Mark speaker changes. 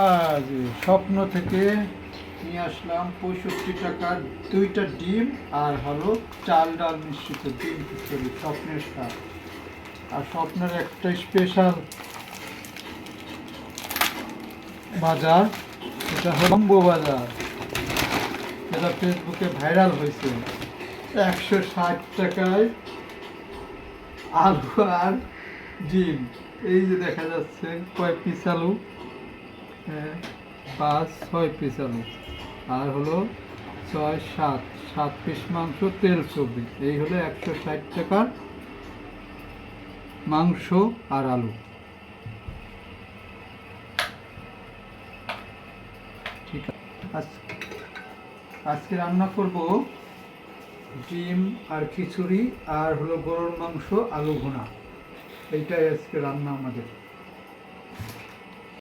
Speaker 1: আজ স্বপ্ন থেকে নিয়ে আসলাম পঁয়ষট্টি টাকার দুইটা ডিম আর হলো চাল ডাল মিশ্রিত ডিম খিচুড়ি স্বপ্নের স্বাদ। আর স্বপ্নের একটা স্পেশাল বাজার এটা হলো লম্বো বাজার। যেটা ফেসবুকে ভাইরাল হয়েছে। একশো ষাট টাকায় আলু আর ডিম। এই যে দেখা যাচ্ছে কয় পিস আলু। পাঁচ ছয় পিস আলু। আর হলো ছয় সাত সাত পিস মাংস, তেল চব্বিশ এই হলো একশো ষাট টাকার মাংস আর আলু। ঠিক আছে। আজকে রান্না করব ডিম আর খিচুড়ি আর হলো গরুর মাংস আলু ভুনা। এইটাই আজকে রান্না আমাদের।